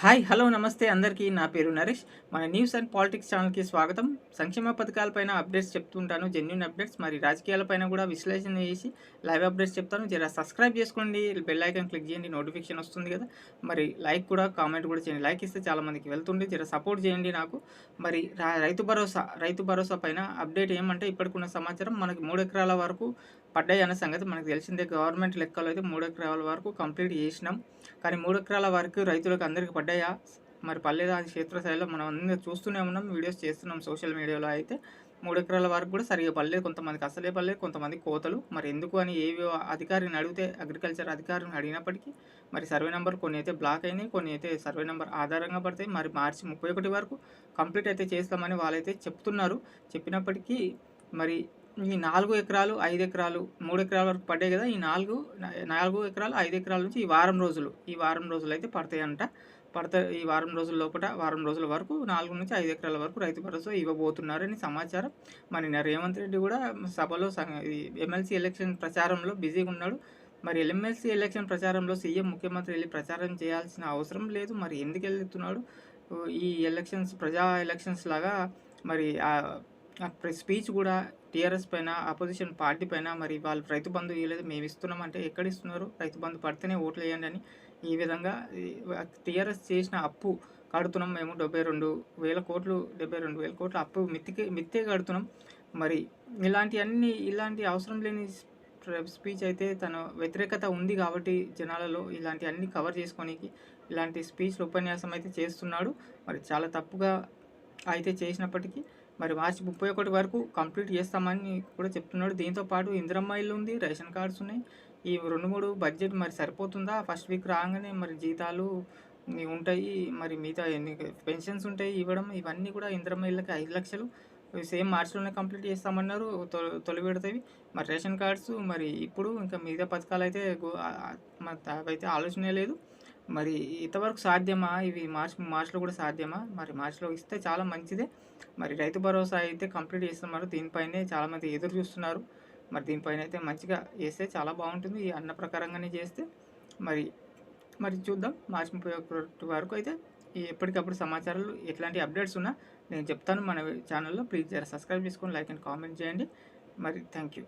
Hi hello నమస్తే అందరికీ. నా పేరు నరేష్. మన న్యూస్ అండ్ పాలిటిక్స్ ఛానల్కి స్వాగతం. సంక్షేమ పథకాలపైన అప్డేట్స్ చెప్తుంటాను. జెన్యున్ అప్డేట్స్ మరి రాజకీయాలపైన కూడా విశ్లేషణ చేసి లైవ్ అప్డేట్స్ చెప్తాను. జర సబ్స్క్రైబ్ చేసుకోండి బెల్ ఐకాన్ క్లిక్ చేయండి నోటిఫికేషన్ వస్తుంది కదా. మరి లైక్ కూడా కామెంట్ కూడా చేయండి. లైక్ ఇస్తే చాలామందికి వెళ్తుంది జర సపోర్ట్ చేయండి నాకు. మరి రైతు భరోసా రైతు భరోసా పైన అప్డేట్ ఏమంటే ఇప్పటికున్న సమాచారం మనకి మూడు ఎకరాల వరకు పడ్డాయి అన్న సంగతి మనకు తెలిసిందే. గవర్నమెంట్ లెక్కలో అయితే మూడు ఎకరాల వరకు కంప్లీట్ చేసినాం. కానీ మూడు ఎకరాల వరకు రైతులకు అందరికీ పడ్డాయా? మరి పర్లేదా? క్షేత్రస్థాయిలో మనం అందరూ చూస్తూనే ఉన్నాం వీడియోస్ చేస్తున్నాం సోషల్ మీడియాలో అయితే. మూడు ఎకరాల వరకు కూడా సరిగా పడలేదు. కొంతమందికి అసలే పడలేదు కొంతమంది కోతలు. మరి ఎందుకు అని ఏ అధికారిని అడిగితే అగ్రికల్చర్ అధికారిని అడిగినప్పటికీ మరి సర్వే నెంబర్ కొన్ని అయితే బ్లాక్ అయినాయి కొన్ని అయితే సర్వే నెంబర్ ఆధారంగా పడతాయి. మరి మార్చి ముప్పై ఒకటి వరకు కంప్లీట్ అయితే చేస్తామని వాళ్ళైతే చెప్తున్నారు. చెప్పినప్పటికీ మరి ఈ నాలుగు ఎకరాలు ఐదు ఎకరాలు మూడు ఎకరాల వరకు పడ్డాయి కదా. ఈ నాలుగు నాలుగు ఎకరాలు ఐదు ఎకరాల నుంచి ఈ వారం రోజులు ఈ వారం రోజులు అయితే పడతాయంట. పడతాయి ఈ వారం రోజుల లోపల వారం రోజుల వరకు నాలుగు నుంచి ఐదు ఎకరాల వరకు రైతు భరోసా ఇవ్వబోతున్నారని సమాచారం. మరి రేవంత్ రెడ్డి కూడా సభలో ఎమ్మెల్సీ ఎలక్షన్ ప్రచారంలో బిజీగా ఉన్నాడు. మరి ఎమ్మెల్సీ ఎలక్షన్ ప్రచారంలో సీఎం ముఖ్యమంత్రి వెళ్ళి ప్రచారం చేయాల్సిన అవసరం లేదు. మరి ఎందుకు వెళ్తున్నాడు? ఈ ఎలక్షన్స్ ప్రజా ఎలక్షన్స్ లాగా మరి ఆ స్పీచ్ కూడా టీఆర్ఎస్ పైన అపోజిషన్ పార్టీ పైన మరి వాళ్ళు రైతు బంధు ఇవ్వలేదు మేము ఇస్తున్నాం అంటే ఎక్కడ ఇస్తున్నారు? రైతు బంధు పడితేనే ఓట్లు వేయండి అని ఈ విధంగా టీఆర్ఎస్ చేసిన అప్పు కడుతున్నాం మేము డెబ్బై రెండు వేల కోట్లు డెబ్బై రెండు వేల కోట్లు అప్పు మిత్తికే మిత్తే కడుతున్నాం. మరి ఇలాంటి అన్ని ఇలాంటి అవసరం లేని స్పీచ్ అయితే తన వ్యతిరేకత ఉంది కాబట్టి జనాలలో ఇలాంటి అన్ని కవర్ చేసుకోనికి ఇలాంటి స్పీచ్లు ఉపన్యాసం అయితే చేస్తున్నాడు. మరి చాలా తప్పుగా అయితే చేసినప్పటికీ మరి మార్చి ముప్పై ఒకటి వరకు కంప్లీట్ చేస్తామని కూడా చెప్తున్నాడు. దీంతో పాటు ఇందిరమ్మ ఇల్లు ఉంది రేషన్ కార్డ్స్ ఉన్నాయి. ఈ రెండు మూడు బడ్జెట్ మరి సరిపోతుందా? ఫస్ట్ వీక్ రాగానే మరి జీతాలు ఉంటాయి మరి మిగతా ఎన్ని పెన్షన్స్ ఉంటాయి ఇవ్వడం ఇవన్నీ కూడా ఇందిరమ్మ ఇళ్ళకి ఐదు లక్షలు. సేమ్ మార్చిలోనే కంప్లీట్ చేస్తామన్నారు తొలి విడతవి. మరి రేషన్ కార్డ్స్ మరి ఇప్పుడు ఇంకా మిగతా పథకాలు అయితే గు- అవైతే ఆలోచనే లేదు. మరి ఇంతవరకు సాధ్యమా? ఇవి మార్చ్ మార్చిలో కూడా సాధ్యమా? మరి మార్చిలో ఇస్తే చాలా మంచిదే. మరి రైతు భరోసా అయితే కంప్లీట్ చేస్తున్నారు. దీనిపైనే చాలామంది ఎదురు చూస్తున్నారు. మరి దీనిపైన అయితే మంచిగా చేస్తే చాలా బాగుంటుంది. ఈ అన్న ప్రకారంగానే చేస్తే మరి మరి చూద్దాం. మార్చి ముప్పై ఒకటి వరకు అయితే ఎప్పటికప్పుడు సమాచారాలు ఎట్లాంటి అప్డేట్స్ ఉన్నా నేను చెప్తాను మన ఛానల్లో. ప్లీజ్ జర సబ్స్క్రైబ్ చేసుకొని లైక్ అండ్ కామెంట్ చేయండి. మరి థ్యాంక్ యూ.